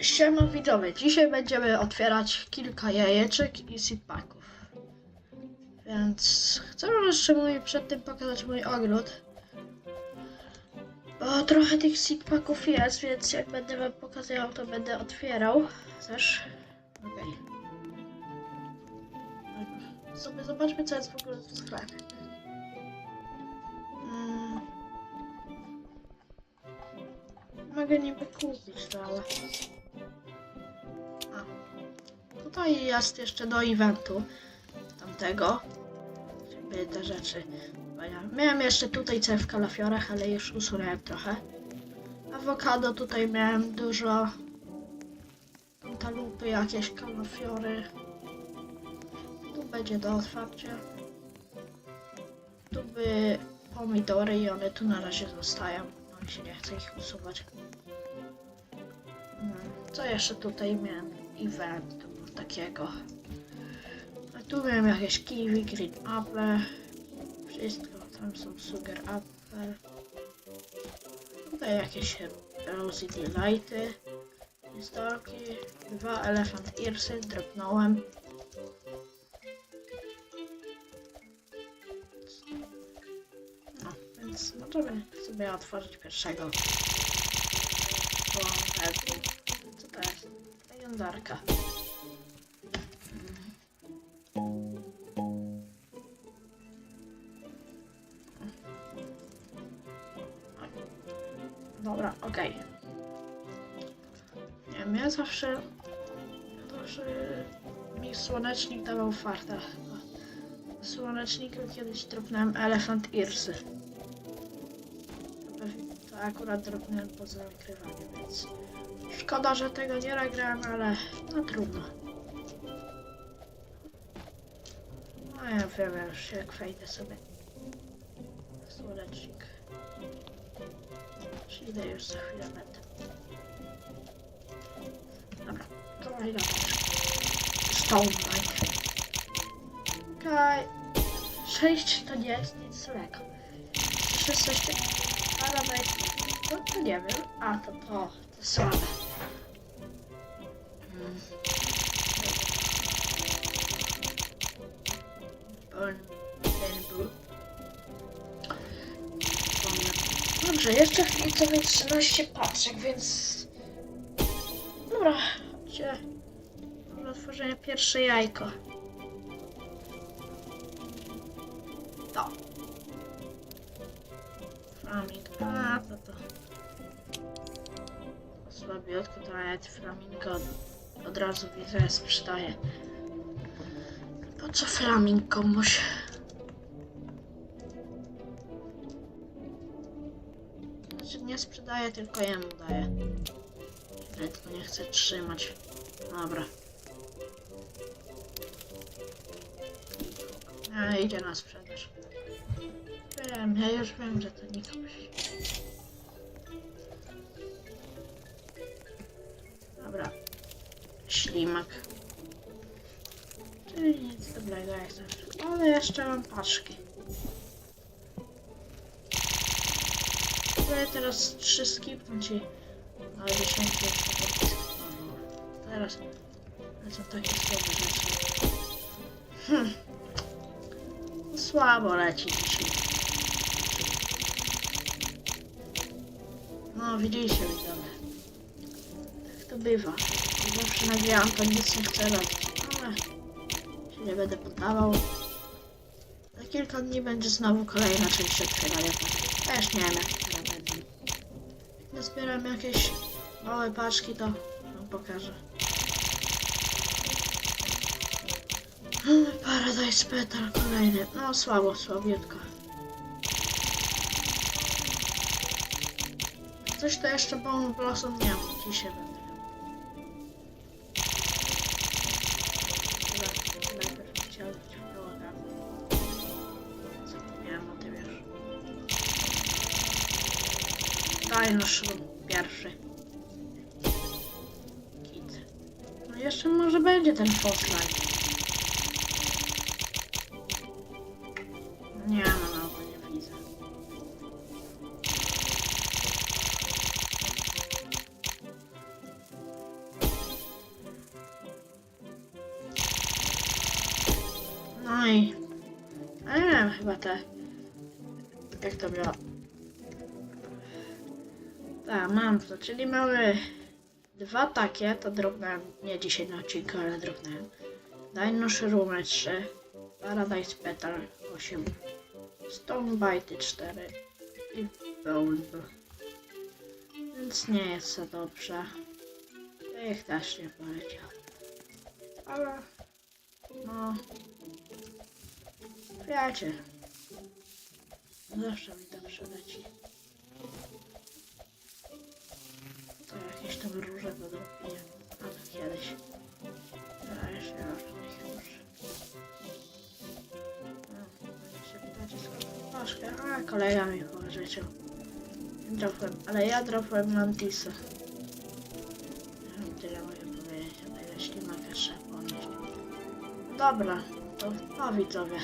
Siema widzowie, dzisiaj będziemy otwierać kilka jajeczek i seedpacków. Więc chcę jeszcze mój, przed tym pokazać mój ogród. Bo trochę tych seedpacków jest, więc jak będę wam pokazywał, to będę otwierał też. Okej. Okay. Zobaczmy co jest w ogóle w sklepie. Mm. Mogę niby kupić to, ale... Tutaj jest jeszcze do eventu tamtego. Żeby te rzeczy. Miałem jeszcze tutaj coś w kalafiorach, ale już usunąłem trochę. Awokado tutaj miałem dużo. Kantalupy, jakieś kalafiory. Tu będzie do otwarcia. Tu by pomidory i one tu na razie zostają. No się nie chce ich usuwać. Mm, Co jeszcze tutaj miałem? Event takiego. A tu miałem jakieś kiwi, green apple. Wszystko. Tam są sugar apple. Tutaj jakieś rosy delighty. Pistolki. Dwa elephant earsy. Dropnąłem. No, więc możemy sobie otworzyć pierwszego. Bo, co to jest? Legendarka. Dobra, okej. Nie, mnie zawsze... Zawsze mi słonecznik dawał farta. W słoneczniku kiedyś dropnąłem elefant Irsy. To akurat dropnąłem poza nagrywaniem, więc... Szkoda, że tego nie nagrałem, ale no trudno. No ja wiem już, jak wejdę sobie. Słonecznik. Idę już za chwilę. Dobra, to idę. Stone Knight. Okej. Sześć to nie jest nic złego. Jeszcze coś Paradise. No to nie wiem. A to to, to słabe. Mm. Burn. Burn. Dobrze, jeszcze chwilę 13 paczek, więc... Dobra, chodźcie. Do otworzenia pierwsze jajko. To. Flaming. A, to to. Słabiutko, to nawet flamingo od, od razu widzę, sprzedaje. Po co flaming komuś? Sprzedaję, tylko jemu daję. Tylko nie chcę trzymać. Dobra. A, idzie na sprzedaż. Wiem, ja już wiem, że to nie komuś. Dobra. Ślimak. Czyli nic dobrego jak zawsze. Ale jeszcze mam paczki. Teraz trzy skipnąć i... Ale dziesiątki jeszcze. Teraz... lecą takie słabe rzeczy. Hmm. Słabo leci dzisiaj. No, widzieliście widzowie. Tak to bywa. Zawsze nagrywam, to nic nie chcę robić. Ale... się nie będę poddawał. Za kilka dni będzie znowu kolejna część otwierania. Też nie wiem jak nazbieram jakieś małe paczki, to wam pokażę. Paradise Petal kolejny. No słabo, słabiutko. Coś to jeszcze Bone Blossom nie mam. Dzisiaj Daj nasz pierwszy. Kit. No jeszcze może będzie ten spotlight. Nie no, no bo nie widzę. No i... Ale nie wiem, chyba te... Jak to biorę? Tak, mam to, czyli mamy dwa takie, to drobne, nie dzisiaj na odcinku, ale drobne. Dino Shroom 3, Paradise Petal 8, Stone Bite 4 i Bone. Więc nie jest za dobrze. Ich też nie powiedział. Ale no wiecie. Zawsze mi to przyleci. Jakieś tam będą pijem. A to kiedyś. A jeszcze nie ma żadnych róż. No, się skąd książkę. A kolega mi pożyczył. Dropłem, ale ja dropłem mam tyle mogę powiedzieć, a tyle ślimaka trzeba ponieść. Dobra, to pa widzowie.